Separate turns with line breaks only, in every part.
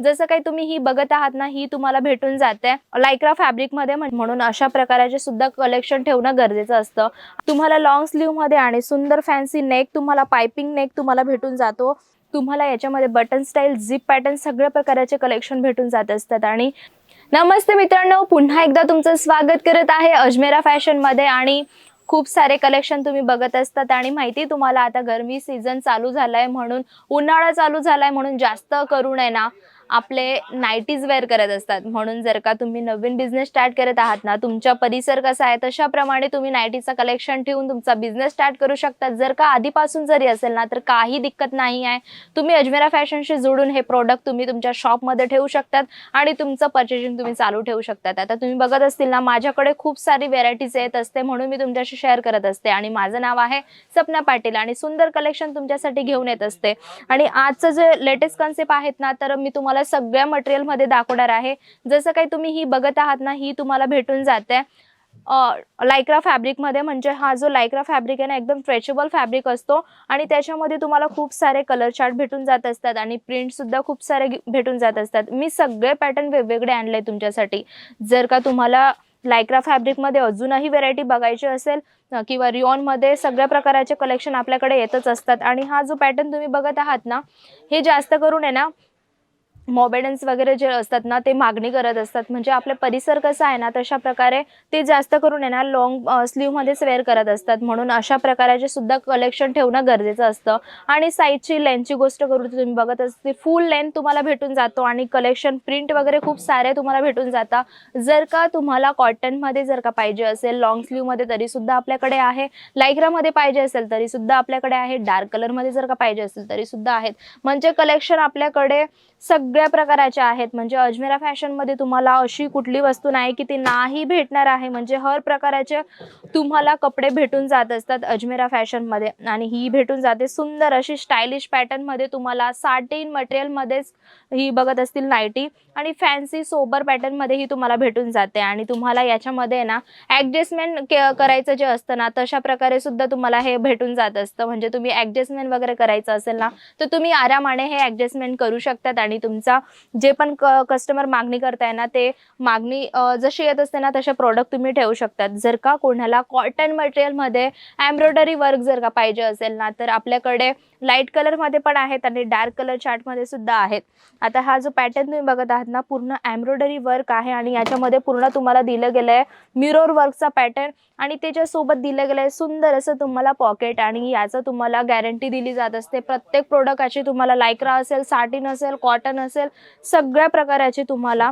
जसं काही तुम्ही ही बघत आहात ना ही तुम्हाला भेटून जाते. लायक्रा फॅब्रिकमध्ये मध्ये म्हणून अशा प्रकारचे सुद्धा कलेक्शन ठेवणं गरजेचं असतं. तुम्हाला लॉंग स्लीवमध्ये आणि सुंदर फॅन्सी नेक तुम्हाला पायपिंग नेक तुम्हाला भेटून जातो. तुम्हाला याच्यामध्ये बटन स्टाईल झिप पॅटर्न सगळ्या प्रकारचे कलेक्शन भेटून जात असतात. आणि नमस्ते मित्रांनो पुन्हा एकदा तुमचं स्वागत करत आहे अजमेरा फॅशनमध्ये आणि खूप सारे कलेक्शन तुम्ही बघत असतात. आणि माहिती आहे तुम्हाला आता गरमी सीझन चालू झालाय म्हणून उन्हाळा चालू झालाय म्हणून जास्त करून आहे ना. आपले नाईटीज वेअर करत असतात. म्हणून जर का तुम्ही नवीन बिझनेस स्टार्ट करत आहात ना तुमचा परिसर कसा आहे तशाप्रमाणे तुम्ही नाईटीचं कलेक्शन ठेवून तुमचा बिझनेस स्टार्ट करू शकतात. जर का आधीपासून जरी असेल ना तर काही दिक्कत नाही आहे. तुम्ही अजमेरा फॅशनशी जोडून हे प्रोडक्ट तुम्ही तुमच्या शॉपमध्ये ठेवू शकतात आणि तुमचं परचेसिंग तुम्ही चालू ठेवू शकतात. आता तुम्ही बघत असतील ना माझ्याकडे खूप सारी व्हेरायटीज येत असते म्हणून मी तुमच्याशी शेअर करत असते. आणि माझं नाव आहे सपना पाटील आणि सुंदर कलेक्शन तुमच्यासाठी घेऊन येत असते. आणि आजचं जे लेटेस्ट कन्सेप्ट आहेत ना तर मी तुम्हाला सगळ्या मटेरियलमध्ये दाखवणार आहे. जसं काही तुम्ही ही बघत आहात ना ही तुम्हाला भेटून जाते. लायक्रा फॅब्रिकमध्ये म्हणजे हा जो लायक्रा फॅब्रिक आहे ना एकदम स्ट्रेचेबल फॅब्रिक असतो आणि त्याच्यामध्ये तुम्हाला खूप सारे कलर चार्ट भेटून जात असतात आणि प्रिंटसुद्धा खूप सारे भेटून जात असतात. मी सगळे पॅटर्न वेगवेगळे आणले तुमच्यासाठी. जर का तुम्हाला लायक्रा फॅब्रिकमध्ये अजूनही व्हेरायटी बघायची असेल किंवा रिओनमध्ये सगळ्या प्रकाराचे कलेक्शन आपल्याकडे येतच असतात. आणि हा जो पॅटर्न तुम्ही बघत आहात ना हे जास्त करून आहे ना मॉबेडन्स वगैरे जे असतात ना ते मागणी करत असतात. म्हणजे आपले परिसर कसा आहे ना तशा प्रकारे ते जास्त करून आहे ना लॉंग स्लीवमध्येच वेअर करत असतात. म्हणून अशा प्रकाराचे सुद्धा कलेक्शन ठेवणं गरजेचं असतं. आणि साईजची लेंथची गोष्ट करू तुम्ही बघत असते फुल लेंथ तुम्हाला भेटून जातो. आणि कलेक्शन प्रिंट वगैरे खूप सारे तुम्हाला भेटून जातात जर का तुम्हाला कॉटनमध्ये जर का पाहिजे असेल लॉंग स्लीवमध्ये तरीसुद्धा आपल्याकडे आहे. लायक्रामध्ये पाहिजे असेल तरीसुद्धा आपल्याकडे आहे. डार्क कलरमध्ये जर का पाहिजे असेल तरीसुद्धा आहेत. म्हणजे कलेक्शन आपल्याकडे वेगवेगळ्या प्रकाराच्या आहेत. म्हणजे अजमेरा फॅशनमध्ये तुम्हाला अशी कुठली वस्तू नाही की ती नाही भेटणार आहे. म्हणजे हर प्रकाराचे तुम्हाला कपडे भेटून जात असतात अजमेरा फॅशनमध्ये. आणि ही भेटून जाते सुंदर अशी स्टायलिश पॅटर्नमध्ये तुम्हाला साटीन मटेरियलमध्येच ही बघत असतील नाईटी. आणि फॅन्सी सोबर पॅटर्नमध्ये ही तुम्हाला भेटून जाते. आणि तुम्हाला याच्यामध्ये ना ॲडजस्टमेंट करायचं जे असतं ना तशा प्रकारे सुद्धा तुम्हाला हे भेटून जात असतं. म्हणजे तुम्ही ॲडजस्टमेंट वगैरे करायचं असेल ना तर तुम्ही आरामाने हे ॲडजस्टमेंट करू शकतात आणि तुमचा जे पण कस्टमर मागणी करताय ना ते मागणी जशी येत असते ना तसे प्रोडक्ट तुम्ही ठेवू शकतात. जर का कोणाला कॉटन मटेरियलमध्ये एम्ब्रॉयडरी वर्क जर का पाहिजे असेल ना तर आपल्याकडे लाइट कलरमध्ये पण आहेत आणि डार्क कलर चार्टमध्ये सुद्धा आहेत. आता हा जो पॅटर्न तुम्ही बघत आहात ना पूर्ण एम्ब्रॉयडरी वर्क आहे आणि याच्यामध्ये पूर्ण तुम्हाला दिलं गेलं आहे मिरर वर्कचा पॅटर्न आणि त्याच्यासोबत दिलं गेलं आहे सुंदर असं तुम्हाला पॉकेट आणि याचं तुम्हाला गॅरंटी दिली जात असते. प्रत्येक प्रोडक्टाची तुम्हाला लायक्रा असेल साटीन असेल कॉटन असेल सगळ्या प्रकाराची तुम्हाला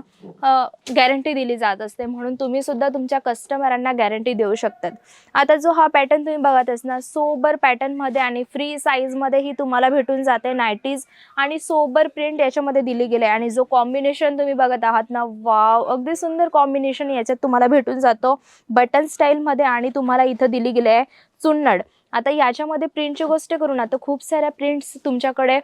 गॅरंटी दिली जात असते. म्हणून तुम्ही सुद्धा तुमच्या कस्टमरांना गॅरंटी देऊ शकतात. आता जो हा पॅटर्न तुम्ही बघत असणार सोबर पॅटर्नमध्ये आणि फ्री साईजमध्ये ही तुम्हाला भेटून जाते नाईटीज आणि सोबर प्रिंट याच्यामध्ये दिली गेली आणि जो कॉम्बिनेशन तुम्ही बघत आहात ना वाव अगदी सुंदर कॉम्बिनेशन याच्यात तुम्हाला भेटून जातो. बटन स्टाईलमध्ये आणि तुम्हाला इथं दिली गेली आहे चुन्नड. आता याच्यामध्ये प्रिंटची गोष्ट करू ना तर खूप साऱ्या प्रिंट्स तुमच्याकडे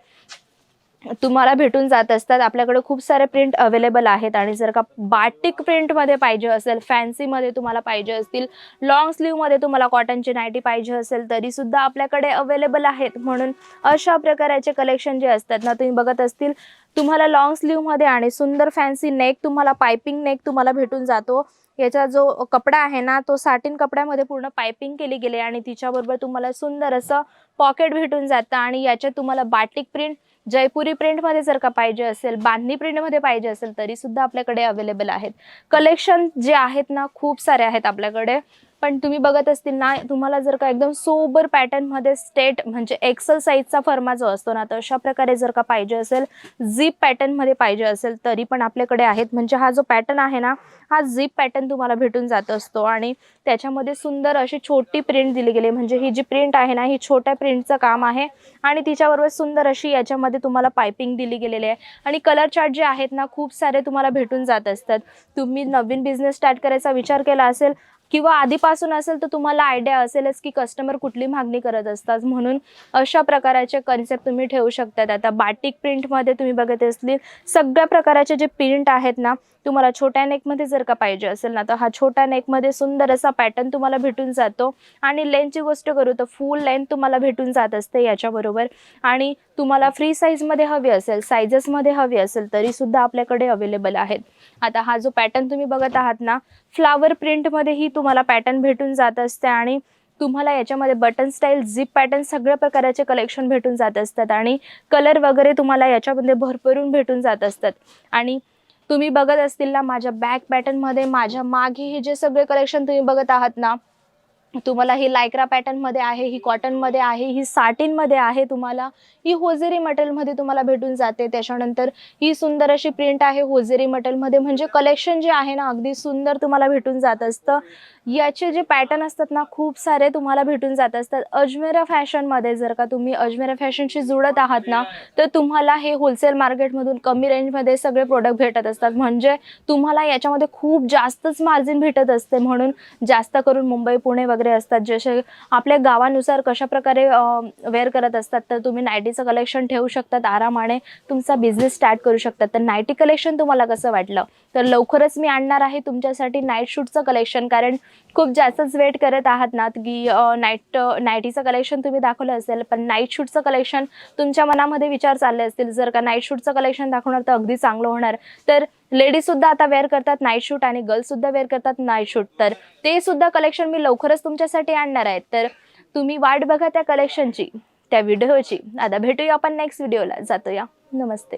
तुम्हाला भेटून जात असतात. आपल्याकडे खूप सारे प्रिंट अवेलेबल आहेत आणि जर का बाटिक प्रिंटमध्ये पाहिजे असेल फॅन्सीमध्ये तुम्हाला पाहिजे असतील लॉंग स्लीवमध्ये तुम्हाला कॉटनची नाईटी पाहिजे असेल तरीसुद्धा आपल्याकडे अवेलेबल आहेत. म्हणून अशा प्रकाराचे कलेक्शन जे असतात ना तुम्ही बघत असतील तुम्हाला लॉंग स्लीवमध्ये आणि सुंदर फॅन्सी नेक तुम्हाला पायपिंग नेक तुम्हाला भेटून जातो. याचा जो कपडा आहे ना तो साटीन कपड्यामध्ये पूर्ण पायपिंग केली गेली आणि तिच्याबरोबर तुम्हाला सुंदर असं पॉकेट भेटून जातं आणि याच्यात तुम्हाला बाटिक प्रिंट जयपुरी प्रिंटमध्ये जर का पाहिजे असेल बांधणी प्रिंटमध्ये पाहिजे असेल तरी सुद्धा आपल्याकडे अवेलेबल आहेत. कलेक्शन जे आहेत ना खूप सारे आहेत आपल्याकडे. पण तुम्ही बघत असतील ना तुम्हाला जर का एकदम सोबर पॅटर्नमध्ये स्टेट म्हणजे एक्सल साईजचा फर्मा जो असतो ना तर अशा प्रकारे जर का पाहिजे असेल झीप पॅटर्नमध्ये पाहिजे असेल तरी पण आपल्याकडे आहेत. म्हणजे हा जो पॅटर्न आहे ना हा झीप पॅटर्न तुम्हाला भेटून जात असतो. आणि त्याच्यामध्ये सुंदर अशी छोटी प्रिंट दिली गेली. म्हणजे ही जी प्रिंट आहे ना ही छोट्या प्रिंटचं काम आहे. आणि तिच्याबरोबर सुंदर अशी याच्यामध्ये तुम्हाला पायपिंग दिली गेलेली आहे. आणि कलर चार्ट जे आहेत ना खूप सारे तुम्हाला भेटून जात असतात. तुम्ही नवीन बिझनेस स्टार्ट करायचा विचार केला असेल किंवा आधीपासून असेल तर तुम्हाला आयडिया असेलच की कस्टमर कुठली मागणी करत असतात. म्हणून अशा प्रकाराचे कन्सेप्ट तुम्ही ठेवू शकतात. आता बाटिक प्रिंटमध्ये तुम्ही बघत असतील सगळ्या प्रकाराचे जे प्रिंट आहेत ना तुम्हाला छोट्या नेकमध्ये जर का पाहिजे असेल ना तर हा छोट्या नेकमध्ये सुंदर असा पॅटर्न तुम्हाला भेटून जातो. आणि लेनची गोष्ट करू तर फुल लेन तुम्हाला भेटून जात असते याच्याबरोबर. आणि तुम्हाला फ्री साईजमध्ये हवी असेल सायझेसमध्ये हवी असेल तरीसुद्धा आपल्याकडे अवेलेबल आहेत. आता हा जो पॅटर्न तुम्ही बघत आहात ना फ्लावर प्रिंटमध्येही तुम्हाला पॅटर्न भेटून जात असते आणि तुम्हाला याच्यामध्ये बटन स्टाईल झिप पॅटर्न सगळ्या प्रकाराचे कलेक्शन भेटून जात असतात आणि कलर वगैरे तुम्हाला याच्यामध्ये भरभरून भेटून जात असतात. आणि तुम्ही बघत असतील ना माझ्या बॅक पॅटर्नमध्ये माझ्या मागे हे जे सगळे कलेक्शन तुम्ही बघत आहात ना तुम्हाला ही लायक्रा पॅटर्नमध्ये आहे ही कॉटनमध्ये आहे ही साटिनमध्ये आहे तुम्हाला. ही होजेरी मटेरियलमध्ये तुम्हाला भेटून जाते. त्याच्यानंतर ही सुंदर अशी प्रिंट आहे होजेरी मटेरियलमध्ये म्हणजे कलेक्शन जे आहे ना अगदी सुंदर तुम्हाला भेटून जात असतं. याचे जे पॅटर्न असतात ना खूप सारे तुम्हाला भेटून जात असतात. अजमेरा फॅशनमध्ये जर का तुम्ही अजमेरा फॅशनशी जुळत आहात ना तर तुम्हाला हे होलसेल मार्केटमधून कमी रेंजमध्ये सगळे प्रोडक्ट भेटत असतात. म्हणजे तुम्हाला याच्यामध्ये खूप जास्तच मार्जिन भेटत असते. म्हणून जास्त करून मुंबई पुणे वगैरे असतात. जसे आपल्या गावानुसार कशा प्रकारे वेअर करत असतात तर तुम्ही नायटीचं कलेक्शन ठेवू शकतात. आरामाने तुमचा बिझनेस स्टार्ट करू शकतात. तर नायटी कलेक्शन तुम्हाला कसं वाटलं? तर लवकरच मी आणणार आहे तुमच्यासाठी नाईट शूटचं कलेक्शन कारण खूप जास्तच वेट करत आहात ना की नाईट नाईटीचं कलेक्शन तुम्ही दाखवलं असेल पण नाईट शूटचं कलेक्शन तुमच्या मनामध्ये विचार चालले असतील जर का नाईट शूटचं कलेक्शन दाखवणार तर अगदी चांगलं होणार. तर लेडीज सुद्धा आता वेअर करतात नाईट शूट आणि गर्ल्स सुद्धा वेअर करतात नाईट शूट तर ते सुद्धा कलेक्शन मी लवकरच तुमच्यासाठी आणणार आहे. तर तुम्ही वाट बघा त्या कलेक्शनची त्या व्हिडिओची आता भेटूया आपण नेक्स्ट व्हिडिओला जातो या नमस्ते.